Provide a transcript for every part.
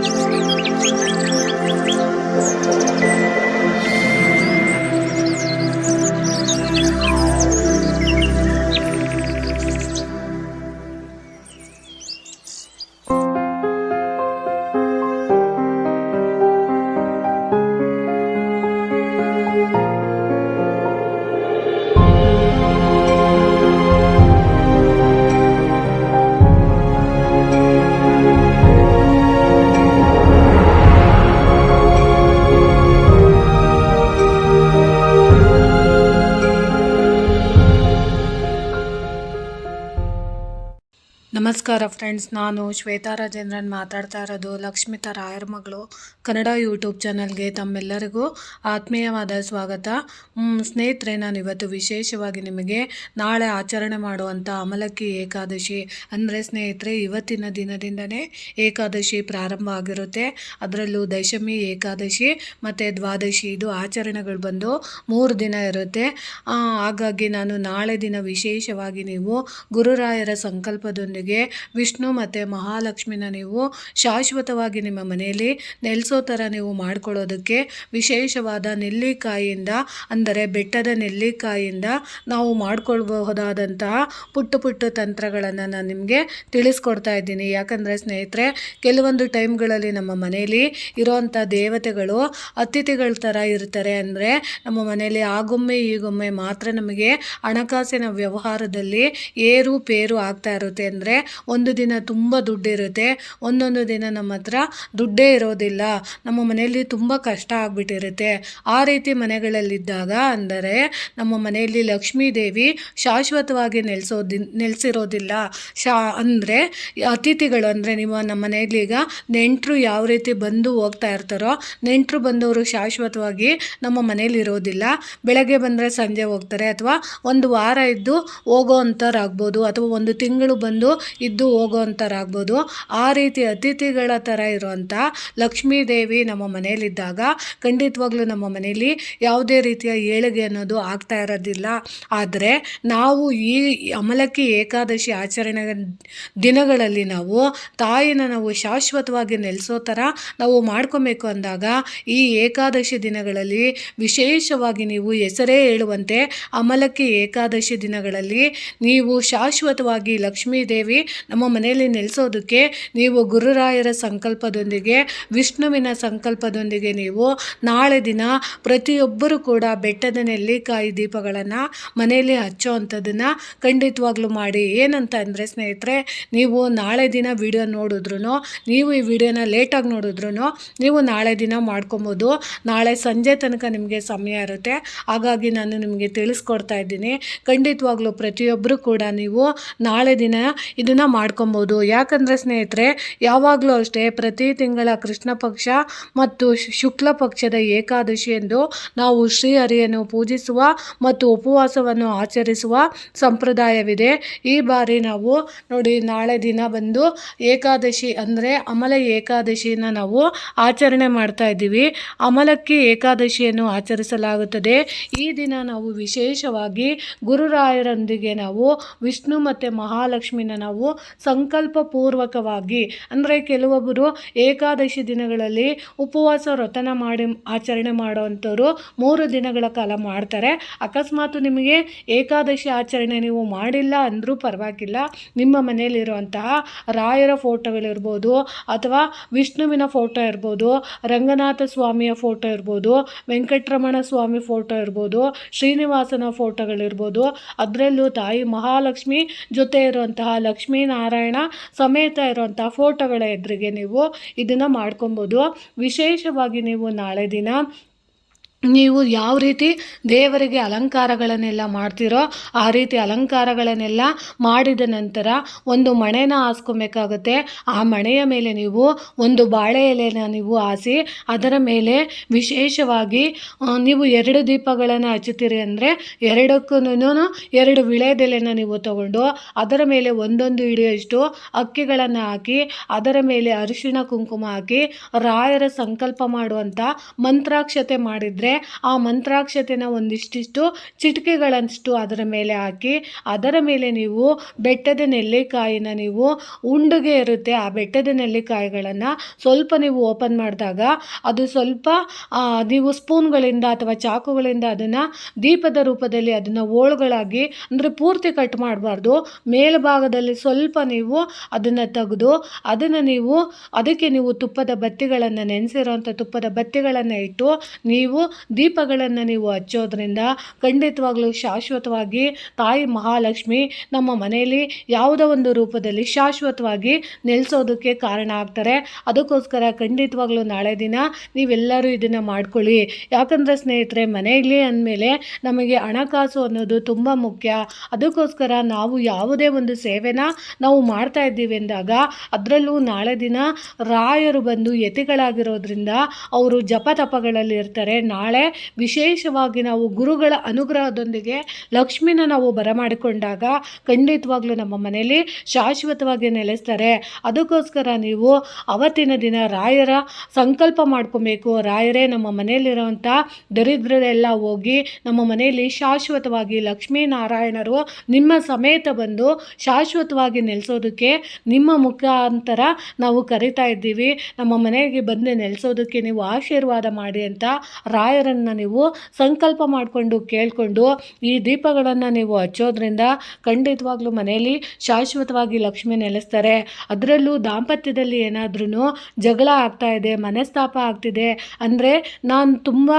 Música ನಮಸ್ಕಾರ ಫ್ರೆಂಡ್ಸ್, ನಾನು ಶ್ವೇತಾ ರಾಜೇಂದ್ರನ್ ಮಾತಾಡ್ತಾ ಇರೋದು ಲಕ್ಷ್ಮಿತಾ ರಾಯರ್ ಮಗಳು. ಕನ್ನಡ ಯೂಟ್ಯೂಬ್ ಚಾನಲ್ಗೆ ತಮ್ಮೆಲ್ಲರಿಗೂ ಆತ್ಮೀಯವಾದ ಸ್ವಾಗತ. ಸ್ನೇಹಿತರೆ, ನಾನು ಇವತ್ತು ವಿಶೇಷವಾಗಿ ನಿಮಗೆ ನಾಳೆ ಆಚರಣೆ ಮಾಡುವಂಥ ಅಮಲಕ್ಕಿ ಏಕಾದಶಿ ಅಂದರೆ ಸ್ನೇಹಿತರೆ, ಇವತ್ತಿನ ದಿನದಿಂದನೇ ಏಕಾದಶಿ ಪ್ರಾರಂಭ ಆಗಿರುತ್ತೆ. ಅದರಲ್ಲೂ ದಶಮಿ, ಏಕಾದಶಿ ಮತ್ತು ದ್ವಾದಶಿ ಇದು ಆಚರಣೆಗಳು ಬಂದು ಮೂರು ದಿನ ಇರುತ್ತೆ. ಹಾಗಾಗಿ ನಾನು ನಾಳೆ ದಿನ ವಿಶೇಷವಾಗಿ ನೀವು ಗುರುರಾಯರ ಸಂಕಲ್ಪದೊಂದಿಗೆ ವಿಷ್ಣು ಮತ್ತು ಮಹಾಲಕ್ಷ್ಮಿನ ನೀವು ಶಾಶ್ವತವಾಗಿ ನಿಮ್ಮ ಮನೆಯಲ್ಲಿ ನೆಲೆಸೋ ಥರ ನೀವು ಮಾಡ್ಕೊಳ್ಳೋದಕ್ಕೆ ವಿಶೇಷವಾದ ನೆಲ್ಲಿಕಾಯಿಯಿಂದ, ಅಂದರೆ ಬೆಟ್ಟದ ನೆಲ್ಲಿಕಾಯಿಯಿಂದ ನಾವು ಮಾಡಿಕೊಳ್ಬಹುದಾದಂತಹ ಪುಟ್ಟ ಪುಟ್ಟ ತಂತ್ರಗಳನ್ನು ನಾನು ನಿಮಗೆ ತಿಳಿಸ್ಕೊಡ್ತಾ ಇದ್ದೀನಿ. ಯಾಕಂದರೆ ಸ್ನೇಹಿತರೆ, ಕೆಲವೊಂದು ಟೈಮ್ಗಳಲ್ಲಿ ನಮ್ಮ ಮನೆಯಲ್ಲಿ ಇರೋವಂಥ ದೇವತೆಗಳು ಅತಿಥಿಗಳ ಥರ ಇರ್ತಾರೆ ಅಂದರೆ ನಮ್ಮ ಮನೆಯಲ್ಲಿ ಆಗೊಮ್ಮೆ ಈಗೊಮ್ಮೆ ಮಾತ್ರ ನಮಗೆ ಹಣಕಾಸಿನ ವ್ಯವಹಾರದಲ್ಲಿ ಏರು ಪೇರು ಆಗ್ತಾ ಇರುತ್ತೆ. ಅಂದರೆ ಒಂದು ದಿನ ತುಂಬ ದುಡ್ಡಿರುತ್ತೆ, ಒಂದೊಂದು ದಿನ ನಮ್ಮ ಹತ್ರ ದುಡ್ಡೇ ಇರೋದಿಲ್ಲ. ನಮ್ಮ ಮನೆಯಲ್ಲಿ ತುಂಬ ಕಷ್ಟ ಆಗಿಬಿಟ್ಟಿರುತ್ತೆ. ಆ ರೀತಿ ಮನೆಗಳಲ್ಲಿದ್ದಾಗ ಅಂದರೆ ನಮ್ಮ ಮನೆಯಲ್ಲಿ ಲಕ್ಷ್ಮೀ ದೇವಿ ಶಾಶ್ವತವಾಗಿ ನೆಲೆಸೋದಿ, ನೆಲೆಸಿರೋದಿಲ್ಲ. ಶಾ, ಅಂದರೆ ಅತಿಥಿಗಳು ಅಂದರೆ ನಿಮ್ಮ ನಮ್ಮ ಮನೆಯಲ್ಲಿ ಈಗ ನೆಂಟರು ಯಾವ ರೀತಿ ಬಂದು ಹೋಗ್ತಾ ಇರ್ತಾರೋ, ನೆಂಟರು ಬಂದವರು ಶಾಶ್ವತವಾಗಿ ನಮ್ಮ ಮನೆಯಲ್ಲಿ ಇರೋದಿಲ್ಲ ಬೆಳಗ್ಗೆ ಬಂದರೆ ಸಂಜೆ ಹೋಗ್ತಾರೆ ಅಥವಾ ಒಂದು ವಾರ ಇದ್ದು ಹೋಗೋ ಅಂಥವ್ರಾಗ್ಬೋದು ಅಥವಾ ಒಂದು ತಿಂಗಳು ಬಂದು ಇದ್ದು ಹೋಗೋವಂಥರಾಗ್ಬೋದು ಆ ರೀತಿ ಅತಿಥಿಗಳ ಥರ ಇರುವಂಥ ಲಕ್ಷ್ಮೀ ದೇವಿ ನಮ್ಮ ಮನೆಯಲ್ಲಿದ್ದಾಗ ಖಂಡಿತವಾಗ್ಲೂ ನಮ್ಮ ಮನೆಯಲ್ಲಿ ಯಾವುದೇ ರೀತಿಯ ಏಳಿಗೆ ಅನ್ನೋದು ಆಗ್ತಾ ಇರೋದಿಲ್ಲ. ಆದರೆ ನಾವು ಈ ಅಮಲಕ್ಕಿ ಏಕಾದಶಿ ಆಚರಣೆ ದಿನಗಳಲ್ಲಿ ನಾವು ತಾಯಿನ ನಾವು ಶಾಶ್ವತವಾಗಿ ನೆಲೆಸೋ ಥರ ನಾವು ಮಾಡ್ಕೋಬೇಕು ಅಂದಾಗ ಈ ಏಕಾದಶಿ ದಿನಗಳಲ್ಲಿ ವಿಶೇಷವಾಗಿ ನೀವು ಹೆಸರೇ ಹೇಳುವಂತೆ ಅಮಲಕ್ಕಿ ಏಕಾದಶಿ ದಿನಗಳಲ್ಲಿ ನೀವು ಶಾಶ್ವತವಾಗಿ ಲಕ್ಷ್ಮೀ ದೇವಿ ನಮ್ಮ ಮನೆಯಲ್ಲಿ ನೆಲೆಸೋದಕ್ಕೆ ನೀವು ಗುರುರಾಯರ ಸಂಕಲ್ಪದೊಂದಿಗೆ, ವಿಷ್ಣುವಿನ ಸಂಕಲ್ಪದೊಂದಿಗೆ ನೀವು ನಾಳೆ ದಿನ ಪ್ರತಿಯೊಬ್ಬರೂ ಕೂಡ ಬೆಟ್ಟದ ನೆಲ್ಲಿಕಾಯಿ ದೀಪಗಳನ್ನು ಮನೆಯಲ್ಲಿ ಹಚ್ಚೋ ಅಂಥದ್ದನ್ನು ಖಂಡಿತವಾಗ್ಲೂ ಮಾಡಿ. ಏನಂತ ಅಂದರೆ ಸ್ನೇಹಿತರೆ, ನೀವು ನಾಳೆ ದಿನ ವಿಡಿಯೋ ನೋಡಿದ್ರು ನೀವು ಈ ವಿಡಿಯೋನ ಲೇಟಾಗಿ ನೋಡಿದ್ರು ನೀವು ನಾಳೆ ದಿನ ಮಾಡ್ಕೊಬೋದು. ನಾಳೆ ಸಂಜೆ ತನಕ ನಿಮಗೆ ಸಮಯ ಇರುತ್ತೆ. ಹಾಗಾಗಿ ನಾನು ನಿಮಗೆ ತಿಳಿಸ್ಕೊಡ್ತಾ ಇದ್ದೀನಿ. ಖಂಡಿತವಾಗ್ಲೂ ಪ್ರತಿಯೊಬ್ಬರು ಕೂಡ ನೀವು ನಾಳೆ ದಿನ ಇದನ್ನು ಮಾಡ್ಕೊಬೋದು. ಯಾಕಂದರೆ ಸ್ನೇಹಿತರೆ, ಯಾವಾಗಲೂ ಅಷ್ಟೇ ಪ್ರತಿ ತಿಂಗಳ ಕೃಷ್ಣ ಪಕ್ಷ ಮತ್ತು ಶುಕ್ಲ ಪಕ್ಷದ ಏಕಾದಶಿ ಎಂದು ನಾವು ಶ್ರೀಹರಿಯನ್ನು ಪೂಜಿಸುವ ಮತ್ತು ಉಪವಾಸವನ್ನು ಆಚರಿಸುವ ಸಂಪ್ರದಾಯವಿದೆ. ಈ ಬಾರಿ ನಾವು ನೋಡಿ, ನಾಳೆ ದಿನ ಬಂದು ಏಕಾದಶಿ ಅಂದರೆ ಅಮಲ ಏಕಾದಶಿನ ನಾವು ಆಚರಣೆ ಮಾಡ್ತಾ ಇದ್ದೀವಿ. ಅಮಲಕ್ಕಿ ಏಕಾದಶಿಯನ್ನು ಆಚರಿಸಲಾಗುತ್ತದೆ. ಈ ದಿನ ನಾವು ವಿಶೇಷವಾಗಿ ಗುರುರಾಯರೊಂದಿಗೆ ನಾವು ವಿಷ್ಣು ಮತ್ತು ಮಹಾಲಕ್ಷ್ಮಿನ ನಾವು ಸಂಕಲ್ಪ ಪೂರ್ವಕವಾಗಿ ಅಂದರೆ ಕೆಲವೊಬ್ಬರು ಏಕಾದಶಿ ದಿನಗಳಲ್ಲಿ ಉಪವಾಸ ವ್ರತನ ಮಾಡಿ ಆಚರಣೆ ಮಾಡುವಂಥವ್ರು ಮೂರು ದಿನಗಳ ಕಾಲ ಮಾಡ್ತಾರೆ. ಅಕಸ್ಮಾತ್ ನಿಮಗೆ ಏಕಾದಶಿ ಆಚರಣೆ ನೀವು ಮಾಡಿಲ್ಲ ಅಂದರೂ ಪರವಾಗಿಲ್ಲ. ನಿಮ್ಮ ಮನೆಯಲ್ಲಿರುವಂತಹ ರಾಯರ ಫೋಟೋಗಳಿರ್ಬೋದು ಅಥವಾ ವಿಷ್ಣುವಿನ ಫೋಟೋ ಇರ್ಬೋದು, ರಂಗನಾಥ ಸ್ವಾಮಿಯ ಫೋಟೋ ಇರ್ಬೋದು, ವೆಂಕಟರಮಣ ಸ್ವಾಮಿ ಫೋಟೋ ಇರ್ಬೋದು, ಶ್ರೀನಿವಾಸನ ಫೋಟೋಗಳಿರ್ಬೋದು. ಅದರಲ್ಲೂ ತಾಯಿ ಮಹಾಲಕ್ಷ್ಮಿ ಜೊತೆ ಇರುವಂತಹ ಲಕ್ಷ್ಮೀನಾರಾಯಣ ಸಮೇತ ಇರುವಂಥ ಫೋಟೋಗಳ ಎದುರಿಗೆ ನೀವು ಇದನ್ನು ಮಾಡ್ಕೊಬೋದು. ವಿಶೇಷವಾಗಿ ನೀವು ನಾಳೆ ದಿನ ನೀವು ಯಾವ ರೀತಿ ದೇವರಿಗೆ ಅಲಂಕಾರಗಳನ್ನೆಲ್ಲ ಮಾಡ್ತೀರೋ ಆ ರೀತಿ ಅಲಂಕಾರಗಳನ್ನೆಲ್ಲ ಮಾಡಿದ ನಂತರ ಒಂದು ಮಣೆನ ಹಾಸ್ಕೊಬೇಕಾಗುತ್ತೆ. ಆ ಮಣೆಯ ಮೇಲೆ ನೀವು ಒಂದು ಬಾಳೆ ಎಲೆನ ನೀವು ಹಾಸಿ ಅದರ ಮೇಲೆ ವಿಶೇಷವಾಗಿ ನೀವು ಎರಡು ದೀಪಗಳನ್ನು ಹಚ್ಚುತ್ತೀರಿ ಅಂದರೆ ಎರಡಕ್ಕೂ ಎರಡು ವಿಳೆದೆಲೆನ ನೀವು ತಗೊಂಡು ಅದರ ಮೇಲೆ ಒಂದೊಂದು ಹಿಡಿಯಷ್ಟು ಅಕ್ಕಿಗಳನ್ನು ಹಾಕಿ ಅದರ ಮೇಲೆ ಅರಿಶಿಣ ಕುಂಕುಮ ಹಾಕಿ ರಾಯರ ಸಂಕಲ್ಪ ಮಾಡುವಂಥ ಮಂತ್ರಾಕ್ಷತೆ ಮಾಡಿದರೆ ಅಂದರೆ ಆ ಮಂತ್ರಾಕ್ಷತೆನ ಒಂದಿಷ್ಟಿಷ್ಟು ಚಿಟಿಕೆಗಳಷ್ಟು ಅದರ ಮೇಲೆ ಹಾಕಿ, ಅದರ ಮೇಲೆ ನೀವು ಬೆಟ್ಟದ ನೆಲ್ಲಿಕಾಯಿನ ನೀವು ಉಂಡುಗೆ ಇರುತ್ತೆ, ಆ ಬೆಟ್ಟದ ನೆಲ್ಲಿಕಾಯಿಗಳನ್ನು ಸ್ವಲ್ಪ ನೀವು ಓಪನ್ ಮಾಡಿದಾಗ ಅದು ಸ್ವಲ್ಪ ನೀವು ಸ್ಪೂನ್ಗಳಿಂದ ಅಥವಾ ಚಾಕುಗಳಿಂದ ಅದನ್ನು ದೀಪದ ರೂಪದಲ್ಲಿ ಅದನ್ನು ಓಳುಗಳಾಗಿ ಅಂದರೆ ಪೂರ್ತಿ ಕಟ್ ಮಾಡಬಾರ್ದು. ಮೇಲ್ಭಾಗದಲ್ಲಿ ಸ್ವಲ್ಪ ನೀವು ಅದನ್ನು ತೆಗೆದು ಅದನ್ನು ನೀವು ಅದಕ್ಕೆ ನೀವು ತುಪ್ಪದ ಬತ್ತಿಗಳನ್ನು ನೆನೆಸಿರೋಂಥ ತುಪ್ಪದ ಬತ್ತಿಗಳನ್ನು ಇಟ್ಟು ನೀವು ದೀಪಗಳನ್ನು ನೀವು ಹಚ್ಚೋದ್ರಿಂದ ಖಂಡಿತವಾಗ್ಲೂ ಶಾಶ್ವತವಾಗಿ ತಾಯಿ ಮಹಾಲಕ್ಷ್ಮಿ ನಮ್ಮ ಮನೆಯಲ್ಲಿ ಯಾವುದೋ ಒಂದು ರೂಪದಲ್ಲಿ ಶಾಶ್ವತವಾಗಿ ನೆಲೆಸೋದಕ್ಕೆ ಕಾರಣ ಆಗ್ತಾರೆ. ಅದಕ್ಕೋಸ್ಕರ ಖಂಡಿತವಾಗ್ಲೂ ನಾಳೆ ದಿನ ನೀವೆಲ್ಲರೂ ಇದನ್ನು ಮಾಡ್ಕೊಳ್ಳಿ. ಯಾಕಂದರೆ ಸ್ನೇಹಿತರೆ ಮನೆಯಲ್ಲಿ ಅಂದಮೇಲೆ ನಮಗೆ ಹಣಕಾಸು ಅನ್ನೋದು ತುಂಬ ಮುಖ್ಯ. ಅದಕ್ಕೋಸ್ಕರ ನಾವು ಯಾವುದೇ ಒಂದು ಸೇವೆನ ನಾವು ಮಾಡ್ತಾ ಇದ್ದೀವಿ ಅಂದಾಗ ಅದರಲ್ಲೂ ನಾಳೆ ದಿನ ರಾಯರು ಬಂದು ಯತಿಗಳಾಗಿರೋದ್ರಿಂದ ಅವರು ಜಪ ತಪಗಳಲ್ಲಿ ಇರ್ತಾರೆ ನಾಳೆ ವಿಶೇಷವಾಗಿ ನಾವು ಗುರುಗಳ ಅನುಗ್ರಹದೊಂದಿಗೆ ಲಕ್ಷ್ಮಿನ ನಾವು ಬರಮಾಡಿಕೊಂಡಾಗ ಖಂಡಿತವಾಗ್ಲೂ ನಮ್ಮ ಮನೆಯಲ್ಲಿ ಶಾಶ್ವತವಾಗಿ ನೆಲೆಸ್ತಾರೆ. ಅದಕ್ಕೋಸ್ಕರ ನೀವು ಅವತ್ತಿನ ದಿನ ರಾಯರ ಸಂಕಲ್ಪ ಮಾಡ್ಕೊಬೇಕು. ರಾಯರೇ ನಮ್ಮ ಮನೆಯಲ್ಲಿರುವಂಥ ದರಿದ್ರರೆಲ್ಲ ಹೋಗಿ ನಮ್ಮ ಮನೆಯಲ್ಲಿ ಶಾಶ್ವತವಾಗಿ ಲಕ್ಷ್ಮೀನಾರಾಯಣರು ನಿಮ್ಮ ಸಮೇತ ಬಂದು ಶಾಶ್ವತವಾಗಿ ನೆಲೆಸೋದಕ್ಕೆ ನಿಮ್ಮ ಮುಖಾಂತರ ನಾವು ಕರಿತಾ ಇದ್ದೀವಿ. ನಮ್ಮ ಮನೆಗೆ ಬಂದು ನೆಲೆಸೋದಕ್ಕೆ ನೀವು ಆಶೀರ್ವಾದ ಮಾಡಿ ಅಂತ ರಾಯರನ್ನು ನೀವು ಸಂಕಲ್ಪ ಮಾಡಿಕೊಂಡು ಕೇಳಿಕೊಂಡು ಈ ದೀಪಗಳನ್ನು ನೀವು ಹಚ್ಚೋದ್ರಿಂದ ಖಂಡಿತವಾಗ್ಲೂ ಮನೆಯಲ್ಲಿ ಶಾಶ್ವತವಾಗಿ ಲಕ್ಷ್ಮಿ ನೆಲೆಸ್ತಾರೆ. ಅದರಲ್ಲೂ ದಾಂಪತ್ಯದಲ್ಲಿ ಏನಾದ್ರೂ ಜಗಳ ಆಗ್ತಾ ಇದೆ, ಮನಸ್ತಾಪ ಆಗ್ತಿದೆ ಅಂದರೆ ನಾನು ತುಂಬ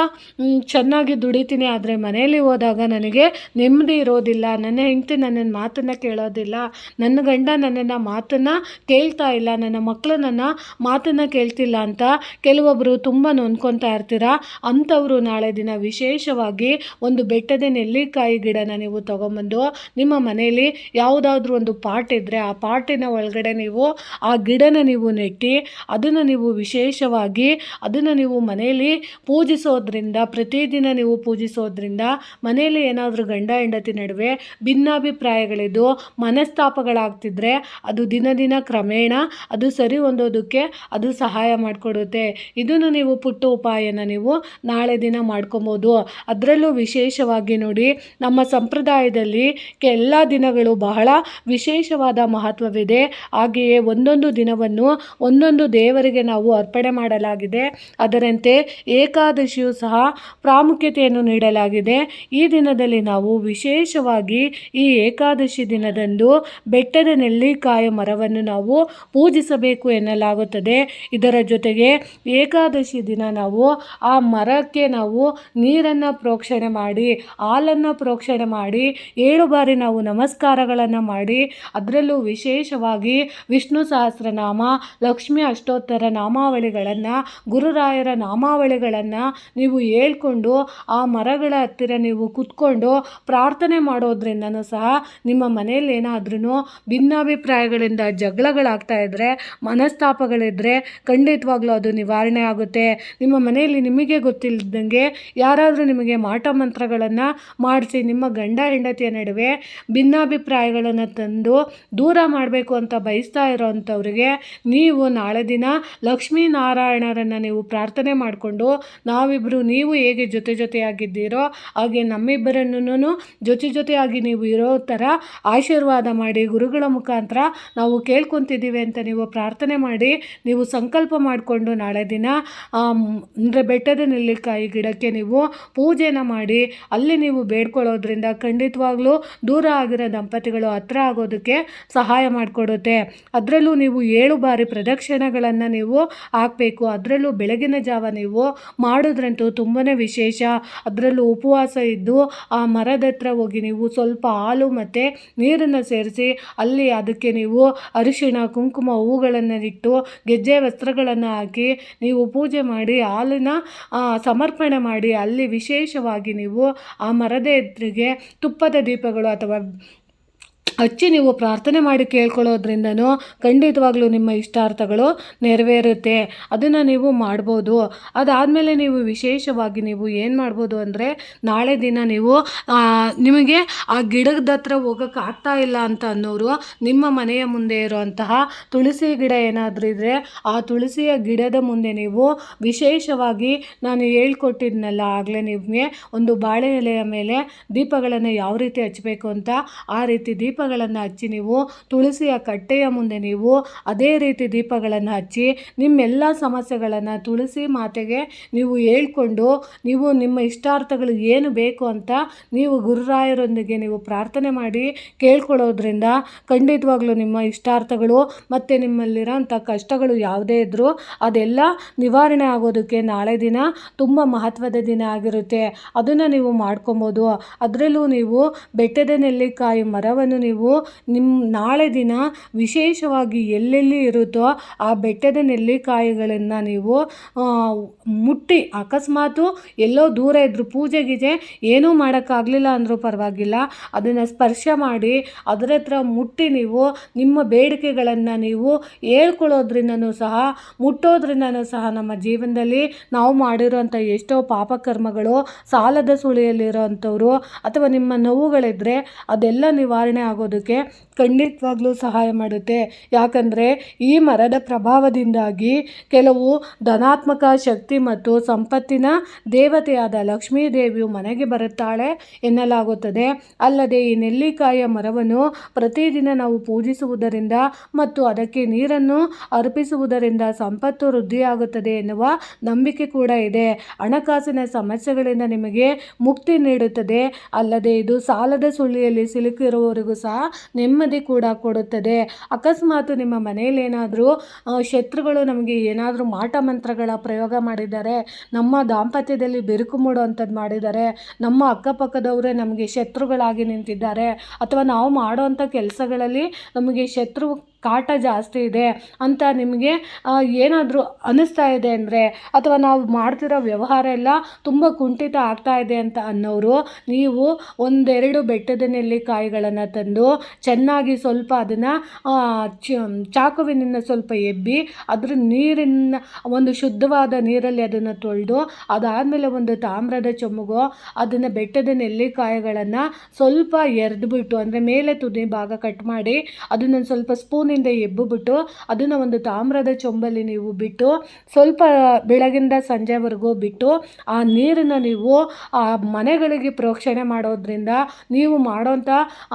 ಚೆನ್ನಾಗಿ ದುಡಿತೀನಿ, ಆದರೆ ಮನೆಯಲ್ಲಿ ಹೋದಾಗ ನನಗೆ ನೆಮ್ಮದಿ ಇರೋದಿಲ್ಲ, ನನ್ನ ಹೆಂಡತಿ ನನ್ನ ಮಾತನ್ನು ಕೇಳೋದಿಲ್ಲ, ನನ್ನ ಗಂಡ ನನ್ನನ್ನು ಮಾತನ್ನು ಕೇಳ್ತಾ ಇಲ್ಲ, ನನ್ನ ಮಕ್ಕಳು ನನ್ನ ಮಾತನ್ನು ಕೇಳ್ತಿಲ್ಲ ಅಂತ ಕೆಲವೊಬ್ಬರು ತುಂಬ ನೊಂದ್ಕೊತಾ ಇರ್ತೀರ? ಅಂಥವರು ನಾಳೆ ದಿನ ವಿಶೇಷವಾಗಿ ಒಂದು ಬೆಟ್ಟದ ನೆಲ್ಲಿಕಾಯಿ ಗಿಡನ ನೀವು ತೊಗೊಂಬಂದು ನಿಮ್ಮ ಮನೆಯಲ್ಲಿ ಯಾವುದಾದ್ರೂ ಒಂದು ಪಾಟ್ ಇದ್ದರೆ ಆ ಪಾಟಿನ ಒಳಗಡೆ ನೀವು ಆ ಗಿಡನ ನೀವು ನೆಟ್ಟಿ, ಅದನ್ನು ನೀವು ವಿಶೇಷವಾಗಿ ಅದನ್ನು ನೀವು ಮನೆಯಲ್ಲಿ ಪೂಜಿಸೋದ್ರಿಂದ, ಪ್ರತಿದಿನ ನೀವು ಪೂಜಿಸೋದ್ರಿಂದ ಮನೆಯಲ್ಲಿ ಏನಾದರೂ ಗಂಡ, ಹೆಂಡತಿ ನಡುವೆ ಭಿನ್ನಾಭಿಪ್ರಾಯಗಳಿದ್ದು ಮನಸ್ತಾಪಗಳಾಗ್ತಿದ್ರೆ ಅದು ದಿನ ದಿನ ಕ್ರಮೇಣ ಅದು ಸರಿ ಹೊಂದೋದಕ್ಕೆ ಅದು ಸಹಾಯ ಮಾಡಿಕೊಡುತ್ತೆ. ಇದನ್ನು ನೀವು ಪುಟ್ಟ ಉಪಾಯನ ನೀವು ನಾಳೆ ದಿನ ಮಾಡ್ಕೊಬೋದು. ಅದರಲ್ಲೂ ವಿಶೇಷವಾಗಿ ನೋಡಿ, ನಮ್ಮ ಸಂಪ್ರದಾಯದಲ್ಲಿ ಎಲ್ಲ ದಿನಗಳು ಬಹಳ ವಿಶೇಷವಾದ ಮಹತ್ವವಿದೆ. ಹಾಗೆಯೇ ಒಂದೊಂದು ದಿನವನ್ನು ಒಂದೊಂದು ದೇವರಿಗೆ ನಾವು ಅರ್ಪಣೆ ಮಾಡಲಾಗಿದೆ. ಅದರಂತೆ ಏಕಾದಶಿಯು ಸಹ ಪ್ರಾಮುಖ್ಯತೆಯನ್ನು ನೀಡಲಾಗಿದೆ. ಈ ದಿನದಲ್ಲಿ ನಾವು ವಿಶೇಷವಾಗಿ ಈ ಏಕಾದಶಿ ದಿನದಂದು ಬೆಟ್ಟದ ನೆಲ್ಲಿಕಾಯ ಮರವನ್ನು ನಾವು ಪೂಜಿಸಬೇಕು ಎನ್ನಲಾಗುತ್ತದೆ. ಇದರ ಜೊತೆಗೆ ಏಕಾದಶಿ ದಿನ ನಾವು ಆ ಮರಕ್ಕೆ ನಾವು ನೀರನ್ನು ಪ್ರೋಕ್ಷಣೆ ಮಾಡಿ, ಹಾಲನ್ನು ಪ್ರೋಕ್ಷಣೆ ಮಾಡಿ, ಏಳು ಬಾರಿ ನಾವು ನಮಸ್ಕಾರಗಳನ್ನು ಮಾಡಿ, ಅದರಲ್ಲೂ ವಿಶೇಷವಾಗಿ ವಿಷ್ಣು ಸಹಸ್ರನಾಮ, ಲಕ್ಷ್ಮಿ ಅಷ್ಟೋತ್ತರ ನಾಮಾವಳಿಗಳನ್ನು, ಗುರುರಾಯರ ನಾಮಾವಳಿಗಳನ್ನು ನೀವು ಹೇಳ್ಕೊಂಡು, ಆ ಮರಗಳ ಹತ್ತಿರ ನೀವು ಕುತ್ಕೊಂಡು ಪ್ರಾರ್ಥನೆ ಮಾಡೋದ್ರಿಂದನೂ ಸಹ ನಿಮ್ಮ ಮನೆಯಲ್ಲಿ ಏನಾದ್ರೂ ಭಿನ್ನಾಭಿಪ್ರಾಯಗಳಿಂದ ಜಗಳಗಳಾಗ್ತಾ ಇದ್ದರೆ ಮನಸ್ತಾಪಗಳಿದ್ದರೆ ಖಂಡಿತವಾಗ್ಲೂ ಅದು ನಿವಾರಣೆ ಆಗುತ್ತೆ. ನಿಮ್ಮ ಮನೆಯಲ್ಲಿ ನಿಮಗೆ ಗೊತ್ತಿಲ್ಲದಂಗೆ ಯಾರಾದರೂ ನಿಮಗೆ ಮಾಟ ಮಂತ್ರಗಳನ್ನು ಮಾಡಿಸಿ ನಿಮ್ಮ ಗಂಡ ಹೆಂಡತಿಯ ನಡುವೆ ಭಿನ್ನಾಭಿಪ್ರಾಯಗಳನ್ನು ತಂದು ದೂರ ಮಾಡಬೇಕು ಅಂತ ಬಯಸ್ತಾ ಇರೋವಂಥವ್ರಿಗೆ ನೀವು ನಾಳೆ ದಿನ ಲಕ್ಷ್ಮೀನಾರಾಯಣರನ್ನು ನೀವು ಪ್ರಾರ್ಥನೆ ಮಾಡಿಕೊಂಡು ನಾವಿಬ್ಬರು ನೀವು ಹೇಗೆ ಜೊತೆ ಜೊತೆಯಾಗಿದ್ದೀರೋ ಹಾಗೆ ನಮ್ಮಿಬ್ಬರನ್ನು ಜೊತೆ ಜೊತೆಯಾಗಿ ನೀವು ಇರೋ ಥರ ಆಶೀರ್ವಾದ ಮಾಡಿ ಗುರುಗಳ ಮುಖಾಂತರ ನಾವು ಕೇಳ್ಕೊತಿದ್ದೀವಿ ಅಂತ ನೀವು ಪ್ರಾರ್ಥನೆ ಮಾಡಿ ನೀವು ಸಂಕಲ್ಪ ಮಾಡಿಕೊಂಡು ನಾಳೆ ದಿನ ಅಂದರೆ ಬೆಟ್ಟದ ನೆಲ್ಲಿಕಾಯಿ ಗಿಡಕ್ಕೆ ನೀವು ಪೂಜೆನ ಮಾಡಿ ಅಲ್ಲಿ ನೀವು ಬೇಡ್ಕೊಳ್ಳೋದ್ರಿಂದ ಖಂಡಿತವಾಗ್ಲೂ ದೂರ ಆಗಿರೋ ದಂಪತಿಗಳು ಹತ್ರ ಆಗೋದಕ್ಕೆ ಸಹಾಯ ಮಾಡಿಕೊಡುತ್ತೆ. ಅದರಲ್ಲೂ ನೀವು ಏಳು ಬಾರಿ ಪ್ರದಕ್ಷಿಣೆಗಳನ್ನು ನೀವು ಹಾಕಬೇಕು. ಅದರಲ್ಲೂ ಬೆಳಗಿನ ಜಾವ ನೀವು ಮಾಡೋದ್ರಂತೂ ತುಂಬಾ ವಿಶೇಷ. ಅದರಲ್ಲೂ ಉಪವಾಸ ಇದ್ದು ಆ ಮರದ ಹತ್ರ ಹೋಗಿ ನೀವು ಸ್ವಲ್ಪ ಹಾಲು ಮತ್ತು ನೀರನ್ನು ಸೇರಿಸಿ ಅಲ್ಲಿ ಅದಕ್ಕೆ ನೀವು ಅರಿಶಿಣ ಕುಂಕುಮ ಹೂಗಳನ್ನು ಇಟ್ಟು ಗೆಜ್ಜೆ ವಸ್ತ್ರಗಳನ್ನು ಹಾಕಿ ನೀವು ಪೂಜೆ ಮಾಡಿ ಹಾಲಿನ ಆ, ಸಮರ್ಪಣೆ ಮಾಡಿ ಅಲ್ಲಿ ವಿಶೇಷವಾಗಿ ನೀವು ಆ ಮರದ ಎದುರಿಗೆ ತುಪ್ಪದ ದೀಪಗಳು ಅಥವಾ ಹಚ್ಚಿ ನೀವು ಪ್ರಾರ್ಥನೆ ಮಾಡಿ ಕೇಳ್ಕೊಳ್ಳೋದ್ರಿಂದನೂ ಖಂಡಿತವಾಗ್ಲೂ ನಿಮ್ಮ ಇಷ್ಟಾರ್ಥಗಳು ನೆರವೇರುತ್ತೆ. ಅದನ್ನು ನೀವು ಮಾಡ್ಬೋದು. ಅದಾದಮೇಲೆ ನೀವು ವಿಶೇಷವಾಗಿ ನೀವು ಏನು ಮಾಡ್ಬೋದು ಅಂದರೆ ನಾಳೆ ದಿನ ನೀವು ನಿಮಗೆ ಆ ಗಿಡದ ಹತ್ರ ಹೋಗೋಕೆ ಆಗ್ತಾ ಇಲ್ಲ ಅಂತ ಅನ್ನೋರು ನಿಮ್ಮ ಮನೆಯ ಮುಂದೆ ಇರುವಂತಹ ತುಳಸಿ ಗಿಡ ಏನಾದರೂ ಇದ್ದರೆ ಆ ತುಳಸಿಯ ಗಿಡದ ಮುಂದೆ ನೀವು ವಿಶೇಷವಾಗಿ ನಾನು ಹೇಳ್ಕೊಟ್ಟಿದ್ನಲ್ಲ ಆಗಲೇ ನಿಮಗೆ ಒಂದು ಬಾಳೆ ಎಲೆಯ ಮೇಲೆ ದೀಪಗಳನ್ನು ಯಾವ ರೀತಿ ಹಚ್ಚಬೇಕು ಅಂತ ಆ ರೀತಿ ದೀಪಗಳನ್ನು ಹಚ್ಚಿ ನೀವು, ತುಳಸಿಯ ಕಟ್ಟೆಯ ಮುಂದೆ ನೀವು, ಅದೇ ರೀತಿ ದೀಪಗಳನ್ನು ಹಚ್ಚಿ, ನಿಮ್ಮೆಲ್ಲ ಸಮಸ್ಯೆಗಳನ್ನು ತುಳಸಿ ಮಾತೆಗೆ ನೀವು ಹೇಳ್ಕೊಂಡು, ನೀವು ನಿಮ್ಮ ಇಷ್ಟಾರ್ಥಗಳು ಏನು ಬೇಕು ಅಂತ ನೀವು ಗುರುರಾಯರೊಂದಿಗೆ ನೀವು ಪ್ರಾರ್ಥನೆ ಮಾಡಿ ಕೇಳ್ಕೊಳ್ಳೋದ್ರಿಂದ ಖಂಡಿತವಾಗ್ಲೂ ನಿಮ್ಮ ಇಷ್ಟಾರ್ಥಗಳು ಮತ್ತು ನಿಮ್ಮಲ್ಲಿರೋಂಥ ಕಷ್ಟಗಳು ಯಾವುದೇ ಇದ್ದರೂ ಅದೆಲ್ಲ ನಿವಾರಣೆ ಆಗೋದಕ್ಕೆ ನಾಳೆ ದಿನ ತುಂಬ ಮಹತ್ವದ ದಿನ ಆಗಿರುತ್ತೆ. ಅದನ್ನು ನೀವು ಮಾಡ್ಕೊಬೋದು. ಅದರಲ್ಲೂ ನೀವು ಬೆಟ್ಟದ ನೆಲ್ಲಿಕಾಯಿ ಮರವನ್ನು ನೀವು ನಿಮ್ಮ ನಾಳೆ ದಿನ ವಿಶೇಷವಾಗಿ ಎಲ್ಲೆಲ್ಲಿ ಇರುತ್ತೋ ಆ ಬೆಟ್ಟದ ನೆಲ್ಲಿಕಾಯಿಗಳನ್ನು ನೀವು ಮುಟ್ಟಿ ಅಕಸ್ಮಾತು ಎಲ್ಲೋ ದೂರ ಇದ್ದರೂ ಪೂಜೆ ಗೀಜೆ ಏನೂ ಮಾಡೋಕ್ಕಾಗಲಿಲ್ಲ ಅಂದರೂ ಪರವಾಗಿಲ್ಲ. ಅದನ್ನು ಸ್ಪರ್ಶ ಮಾಡಿ ಅದರ ಹತ್ರ ಮುಟ್ಟಿ ನೀವು, ನಿಮ್ಮ ಬೇಡಿಕೆಗಳನ್ನು ನೀವು ಹೇಳ್ಕೊಳ್ಳೋದ್ರಿಂದನೂ ಸಹ, ಮುಟ್ಟೋದ್ರಿಂದನೂ ಸಹ ನಮ್ಮ ಜೀವನದಲ್ಲಿ ನಾವು ಮಾಡಿರುವಂಥ ಎಷ್ಟೋ ಪಾಪಕರ್ಮಗಳು ಸಾಲದ ಸುಳಿಯಲ್ಲಿರೋ ಅಥವಾ ನಿಮ್ಮ ನೋವುಗಳಿದ್ದರೆ ಅದೆಲ್ಲ ನಿವಾರಣೆ ಆಗೋದಕ್ಕೆ ಖಂಡಿತವಾಗ್ಲೂ ಸಹಾಯ ಮಾಡುತ್ತೆ. ಯಾಕಂದರೆ ಈ ಮರದ ಪ್ರಭಾವದಿಂದಾಗಿ ಕೆಲವು ಧನಾತ್ಮಕ ಶಕ್ತಿ ಮತ್ತು ಸಂಪತ್ತಿನ ದೇವತೆಯಾದ ಲಕ್ಷ್ಮೀ ದೇವಿಯು ಮನೆಗೆ ಬರುತ್ತಾಳೆ ಎನ್ನಲಾಗುತ್ತದೆ. ಅಲ್ಲದೆ ಈ ನೆಲ್ಲಿಕಾಯಿಯ ಮರವನ್ನು ಪ್ರತಿದಿನ ನಾವು ಪೂಜಿಸುವುದರಿಂದ ಮತ್ತು ಅದಕ್ಕೆ ನೀರನ್ನು ಅರ್ಪಿಸುವುದರಿಂದ ಸಂಪತ್ತು ವೃದ್ಧಿಯಾಗುತ್ತದೆ ಎನ್ನುವ ನಂಬಿಕೆ ಕೂಡ ಇದೆ. ಹಣಕಾಸಿನ ಸಮಸ್ಯೆಗಳಿಂದ ನಿಮಗೆ ಮುಕ್ತಿ ನೀಡುತ್ತದೆ. ಅಲ್ಲದೆ ಇದು ಸಾಲದ ಸುಳ್ಳಿಯಲ್ಲಿ ಸಿಲುಕಿರುವವರಿಗೂ ಸಹ ನೆಮ್ಮದಿ ಕೂಡ ಕೊಡುತ್ತದೆ. ಅಕಸ್ಮಾತ್ ನಿಮ್ಮ ಮನೆಯಲ್ಲಿ ಏನಾದರೂ ಶತ್ರುಗಳು ನಮಗೆ ಏನಾದರೂ ಮಾಟ ಮಂತ್ರಗಳ ಪ್ರಯೋಗ ಮಾಡಿದ್ದಾರೆ ನಮ್ಮ ದಾಂಪತ್ಯದಲ್ಲಿ ಬಿರುಕು ಮೂಡುವಂಥದ್ದು ಮಾಡಿದ್ದಾರೆ ನಮ್ಮ ಅಕ್ಕಪಕ್ಕದವರೇ ನಮಗೆ ಶತ್ರುಗಳಾಗಿ ನಿಂತಿದ್ದಾರೆ, ಅಥವಾ ನಾವು ಮಾಡುವಂಥ ಕೆಲಸಗಳಲ್ಲಿ ನಮಗೆ ಶತ್ರು ಕಾಟ ಜಾಸ್ತಿ ಇದೆ ಅಂತ ನಿಮಗೆ ಏನಾದರೂ ಅನ್ನಿಸ್ತಾ ಇದೆ ಅಂದರೆ, ಅಥವಾ ನಾವು ಮಾಡ್ತಿರೋ ವ್ಯವಹಾರ ಎಲ್ಲ ತುಂಬ ಕುಂಠಿತ ಆಗ್ತಾ ಇದೆ ಅಂತ ಅನ್ನೋರು, ನೀವು ಒಂದೆರಡು ಬೆಟ್ಟದ ನೆಲ್ಲಿಕಾಯಿಗಳನ್ನು ತಂದು ಚೆನ್ನಾಗಿ ಸ್ವಲ್ಪ ಅದನ್ನು ಚಾಕುವಿನಿಂದ ಸ್ವಲ್ಪ ಎಬ್ಬಿ, ಅದ್ರ ನೀರಿನ ಒಂದು ಶುದ್ಧವಾದ ನೀರಲ್ಲಿ ಅದನ್ನು ತೊಳೆದು, ಅದಾದಮೇಲೆ ಒಂದು ತಾಮ್ರದ ಚೊಂಬುಗೋ ಅದನ್ನು ಬೆಟ್ಟದ ನೆಲ್ಲಿಕಾಯಿಗಳನ್ನು ಸ್ವಲ್ಪ ಎರೆದ್ಬಿಟ್ಟು, ಅಂದರೆ ಮೇಲೆ ತುದಿ ಭಾಗ ಕಟ್ ಮಾಡಿ, ಅದನ್ನು ಸ್ವಲ್ಪ ಸ್ಪೂನಿಂದ ಎಬ್ಬಿಬಿಟ್ಟು, ಅದನ್ನು ಒಂದು ತಾಮ್ರದ ಚೊಂಬಲ್ಲಿ ನೀವು ಬಿಟ್ಟು, ಸ್ವಲ್ಪ ಬೆಳಗಿಂದ ಸಂಜೆವರೆಗೂ ಬಿಟ್ಟು, ಆ ನೀರನ್ನು ನೀವು ಆ ಮನೆಗಳಿಗೆ ಪ್ರೋಕ್ಷಣೆ ಮಾಡೋದ್ರಿಂದ ನೀವು ಮಾಡೋಂಥ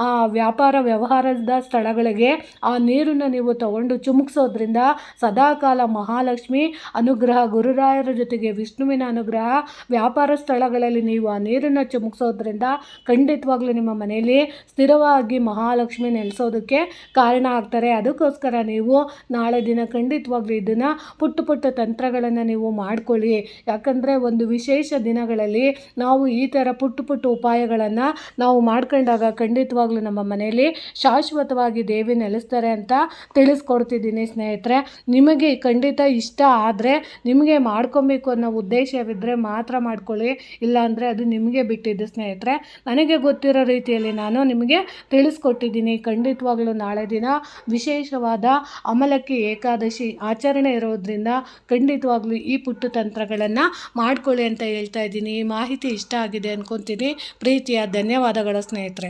ಆ ವ್ಯಾಪಾರ ವ್ಯವಹಾರದ ಸ್ಥಳಗಳಿಗೆ ಆ ನೀರನ್ನು ನೀವು ತಗೊಂಡು ಚುಮುಕ್ಸೋದ್ರಿಂದ ಸದಾಕಾಲ ಮಹಾಲಕ್ಷ್ಮಿ ಅನುಗ್ರಹ, ಗುರುರಾಯರ ಜೊತೆಗೆ ವಿಷ್ಣುವಿನ ಅನುಗ್ರಹ, ವ್ಯಾಪಾರ ಸ್ಥಳಗಳಲ್ಲಿ ನೀವು ಆ ನೀರನ್ನು ಚುಮುಕ್ಸೋದ್ರಿಂದ ಖಂಡಿತವಾಗ್ಲೂ ನಿಮ್ಮ ಮನೆಯಲ್ಲಿ ಸ್ಥಿರವಾಗಿ ಮಹಾಲಕ್ಷ್ಮಿ ನೆಲೆಸೋದಕ್ಕೆ ಕಾರಣ ಆಗ್ತಾರೆ. ಅದಕ್ಕೋಸ್ಕರ ನೀವು ನಾಳೆ ದಿನ ಖಂಡಿತವಾಗ್ಲೂ ಇದನ್ನು ಪುಟ್ಟ ಪುಟ್ಟ ತಂತ್ರಗಳನ್ನು ನೀವು ಮಾಡ್ಕೊಳ್ಳಿ. ಯಾಕಂದರೆ ಒಂದು ವಿಶೇಷ ದಿನಗಳಲ್ಲಿ ನಾವು ಈ ಥರ ಪುಟ್ಟ ಪುಟ್ಟ ಉಪಾಯಗಳನ್ನು ನಾವು ಮಾಡ್ಕೊಂಡಾಗ ಖಂಡಿತವಾಗ್ಲೂ ನಮ್ಮ ಮನೆಯಲ್ಲಿ ಶಾಶ್ವತವಾಗಿ ದೇವಿ ನೆಲೆಸ್ತಾರೆ ಅಂತ ತಿಳಿಸ್ಕೊಡ್ತಿದ್ದೀನಿ ಸ್ನೇಹಿತರೆ. ನಿಮಗೆ ಖಂಡಿತ ಇಷ್ಟ ಆದರೆ ನಿಮಗೆ ಮಾಡ್ಕೊಬೇಕು ಅನ್ನೋ ಉದ್ದೇಶವಿದ್ದರೆ ಮಾತ್ರ ಮಾಡ್ಕೊಳ್ಳಿ. ಇಲ್ಲಾಂದರೆ ಅದು ನಿಮಗೆ ಬಿಟ್ಟಿದ್ದು ಸ್ನೇಹಿತರೆ. ನನಗೆ ಗೊತ್ತಿರೋ ರೀತಿಯಲ್ಲಿ ನಾನು ನಿಮಗೆ ತಿಳಿಸ್ಕೊಟ್ಟಿದ್ದೀನಿ. ಖಂಡಿತವಾಗ್ಲೂ ನಾಳೆ ದಿನ ವಿಶೇಷವಾದ ಅಮಲಕ್ಕಿ ಏಕಾದಶಿ ಆಚರಣೆ ಇರೋದ್ರಿಂದ ಖಂಡಿತವಾಗ್ಲೂ ಈ ಪುಟ್ಟ ತಂತ್ರಗಳನ್ನು ಮಾಡ್ಕೊಳ್ಳಿ ಅಂತ ಹೇಳ್ತಾ ಇದ್ದೀನಿ. ಮಾಹಿತಿ ಇಷ್ಟ ಆಗಿದೆ ಅನ್ಕೊತೀನಿ. ಪ್ರೀತಿಯ ಧನ್ಯವಾದಗಳು ಸ್ನೇಹಿತರೆ.